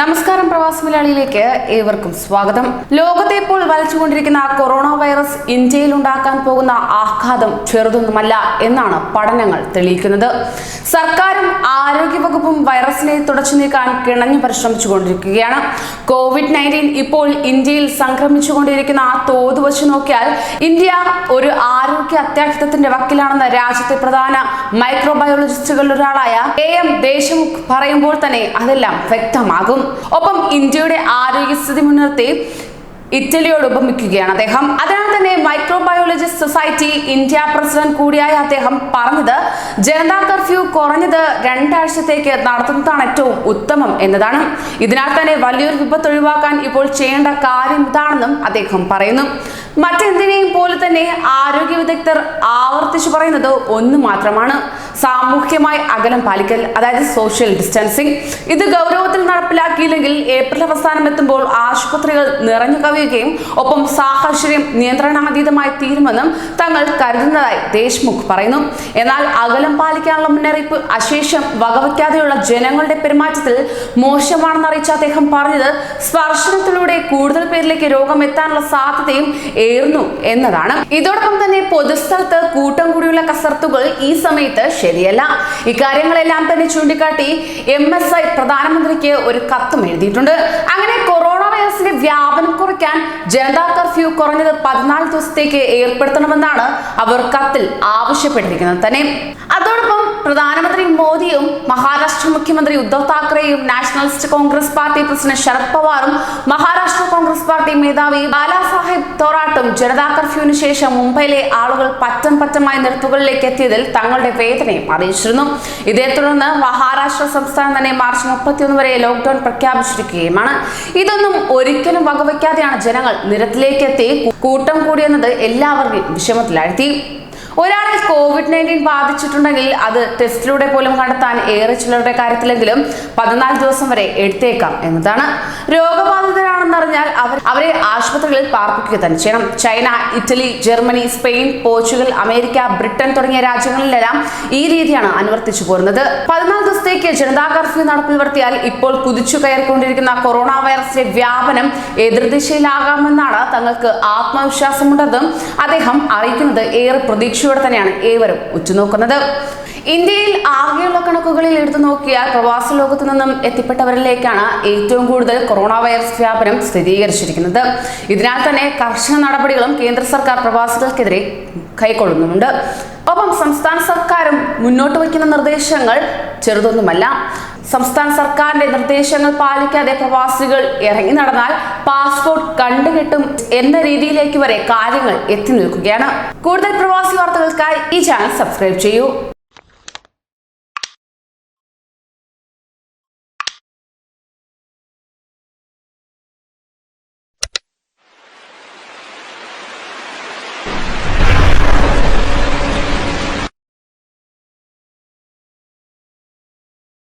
നമസ്കാരം പ്രവാസി മലയാളിയിലേക്ക് ഏവർക്കും സ്വാഗതം. ലോകത്തെ ഇപ്പോൾ വലച്ചുകൊണ്ടിരിക്കുന്ന കൊറോണ വൈറസ് ഇന്ത്യയിൽ ഉണ്ടാക്കാൻ പോകുന്ന ആഘാതം ചെറുതൊന്നുമല്ല എന്നാണ് പഠനങ്ങൾ തെളിയിക്കുന്നത്. സർക്കാരും ആരോഗ്യവകുപ്പും വൈറസിനെ തുടച്ചു നീക്കാൻ കിണഞ്ഞു പരിശ്രമിച്ചുകൊണ്ടിരിക്കുകയാണ്. കോവിഡ് നയന്റീൻ ഇപ്പോൾ ഇന്ത്യയിൽ സംക്രമിച്ചുകൊണ്ടിരിക്കുന്ന ആ തോത് വച്ച് നോക്കിയാൽ ഇന്ത്യ ഒരു ആരോഗ്യ അത്യാഹിതത്തിന്റെ വക്കിലാണെന്ന് രാജ്യത്തെ പ്രധാന മൈക്രോബയോളജിസ്റ്റുകളിലൊരാളായ എ എം ദേശമുഖ് പറയുമ്പോൾ തന്നെ അതെല്ലാം വ്യക്തമാകും. ഒപ്പം ഇന്ത്യയുടെ ആരോഗ്യസ്ഥിതി മുൻനിർത്തി ഇറ്റലിയോട് ഉപമിക്കുകയാണ് അദ്ദേഹം. അതിനാൽ തന്നെ മൈക്രോബയോളജിസ്റ്റ് സൊസൈറ്റി ഇന്ത്യ പ്രസിഡന്റ് കൂടിയായ അദ്ദേഹം പറഞ്ഞത് ജനതാ കർഫ്യൂ കുറഞ്ഞത് രണ്ടാഴ്ചത്തേക്ക് നടത്തുന്നതാണ് ഏറ്റവും ഉത്തമം എന്നതാണ്. ഇതിനാൽ തന്നെ വലിയൊരു വിപത്ത് ഒഴിവാക്കാൻ ഇപ്പോൾ ചെയ്യേണ്ട കാര്യം ഇതാണെന്നും അദ്ദേഹം പറയുന്നു. മറ്റെന്തിനേയും പോലെ തന്നെ ആരോഗ്യ വിദഗ്ധർ ആവർത്തിച്ചു പറയുന്നത് ഒന്ന് മാത്രമാണ്. സാമൂഹ്യമായി അകലം പാലിക്കൽ അതായത് സോഷ്യൽ ഡിസ്റ്റൻസിങ് ഇത് ഗൗരവത്തിൽ നടപ്പിലാക്കിയില്ലെങ്കിൽ ഏപ്രിൽ അവസാനം എത്തുമ്പോൾ ആശുപത്രികൾ നിറഞ്ഞു കവിയുകയും ഒപ്പം സാഹചര്യം നിയന്ത്രണാതീതമായി തീരുമെന്നും തങ്ങൾ കരുതുന്നതായി ദേശ്മുഖ് പറയുന്നു. എന്നാൽ അകലം പാലിക്കാനുള്ള മുന്നറിയിപ്പ് അശേഷം വകവയ്ക്കാതെയുള്ള ജനങ്ങളുടെ പെരുമാറ്റത്തിൽ മോശമാണെന്ന് അറിയിച്ച അദ്ദേഹം പറഞ്ഞത് സ്പർശനത്തിലൂടെ കൂടുതൽ പേരിലേക്ക് രോഗം എത്താനുള്ള സാധ്യതയും ഏറുന്നു എന്നതാണ്. ഇതോടൊപ്പം തന്നെ പൊതുസ്ഥലത്ത് കൂട്ടം കൂടിയുള്ള കസർത്തുകൾ ഈ സമയത്ത് ശരിയല്ല. ഇക്കാര്യങ്ങളെല്ലാം തന്നെ ചൂണ്ടിക്കാട്ടി എം എസ് ഐ പ്രധാനമന്ത്രിക്ക് ഒരു കത്തും എഴുതിയിട്ടുണ്ട്. അങ്ങനെ കൊറോണ വൈറസിന്റെ വ്യാപനം കുറയ്ക്കാൻ ജനതാ കർഫ്യൂ കുറഞ്ഞത് പതിനാല് ദിവസത്തേക്ക് ഏർപ്പെടുത്തണമെന്നാണ് അവർ കത്തിൽ ആവശ്യപ്പെട്ടിരിക്കുന്നത് തന്നെ. അതോടൊപ്പം പ്രധാനമന്ത്രി മോദിയും മഹാരാഷ്ട്ര മുഖ്യമന്ത്രി Uddhav താക്കറെയും Nationalist Congress Party president Sharad പവാറും Maharashtra Congress party മേധാവി ബാലാ സാഹിബ് തോറാട്ടും ജനതാ കർഫ്യൂവിന് ശേഷം മുംബൈയിലെ ആളുകൾ പറ്റം പറ്റമായി നിരത്തുകളിലേക്ക് എത്തിയതിൽ തങ്ങളുടെ വേദനയും അറിയിച്ചിരുന്നു. ഇതേ തുടർന്ന് മഹാരാഷ്ട്ര സംസ്ഥാനം തന്നെ മാർച്ച് മുപ്പത്തിയൊന്ന് വരെ ലോക്ഡൌൺ പ്രഖ്യാപിച്ചിരിക്കുകയുമാണ്. ഇതൊന്നും ഒരിക്കലും വകവയ്ക്കാതെയാണ് ജനങ്ങൾ നിരത്തിലേക്ക് എത്തി. കൂട്ടം കൂടിയെന്നത് എല്ലാവർക്കും വിഷമത്തിലാഴ്ത്തി. ഒരാളിൽ കോവിഡ് നയന്റീൻ ബാധിച്ചിട്ടുണ്ടെങ്കിൽ അത് ടെസ്റ്റിലൂടെ പോലും കണ്ടെത്താൻ ഏറെ ചിലരുടെ കാര്യത്തിലെങ്കിലും പതിനാല് ദിവസം വരെ എടുത്തേക്കാം എന്നതാണ്. രോഗബാധിതരാണെന്നറിഞ്ഞാൽ അവർ അവരെ ആശുപത്രികളിൽ പാർപ്പിക്കുക തന്നെ ചെയ്യണം. China Italy Germany Spain Portugal America Britain തുടങ്ങിയ രാജ്യങ്ങളിലെല്ലാം ഈ രീതിയാണ് അനുവർത്തിച്ചു പോരുന്നത്. പതിനാല് ദിവസത്തേക്ക് ജനതാ കർഫ്യൂ നടപ്പിൽ വരുത്തിയാൽ ഇപ്പോൾ കുതിച്ചു കയറിക്കൊണ്ടിരിക്കുന്ന കൊറോണ വൈറസിന്റെ വ്യാപനം എതിർദിശയിലാകാമെന്നാണ് തങ്ങൾക്ക് ആത്മവിശ്വാസമുണ്ടെന്നും അദ്ദേഹം അറിയിക്കുന്നത് ഏറെ പ്രതീക്ഷയോടെ തന്നെയാണ് ഏവരും ഉറ്റുനോക്കുന്നത്. ഇന്ത്യയിൽ ആകെയുള്ള കണക്കുകളിൽ എടുത്തു നോക്കിയാൽ പ്രവാസ ലോകത്തു നിന്നും എത്തിപ്പെട്ടവരിലേക്കാണ് ഏറ്റവും കൂടുതൽ കൊറോണ വൈറസ് വ്യാപനം സ്ഥിരീകരിച്ചിരിക്കുന്നത്. ഇതിനാൽ തന്നെ കർശന നടപടികളും കേന്ദ്ര സർക്കാർ പ്രവാസികൾക്കെതിരെ കൈക്കൊള്ളുന്നുണ്ട് ഒപ്പം സംസ്ഥാന സർക്കാരും മുന്നോട്ട് വയ്ക്കുന്ന നിർദ്ദേശങ്ങൾ ചെറുതൊന്നുമല്ല. സംസ്ഥാന സർക്കാരിന്റെ നിർദ്ദേശങ്ങൾ പാലിക്കാതെ പ്രവാസികൾ ഇറങ്ങി നടന്നാൽ പാസ്പോർട്ട് കണ്ടുകിട്ടും എന്ന രീതിയിലേക്ക് വരെ കാര്യങ്ങൾ എത്തി നിൽക്കുകയാണ്. കൂടുതൽ പ്രവാസി വാർത്തകൾക്കായി ഈ ചാനൽ സബ്സ്ക്രൈബ് ചെയ്യൂ.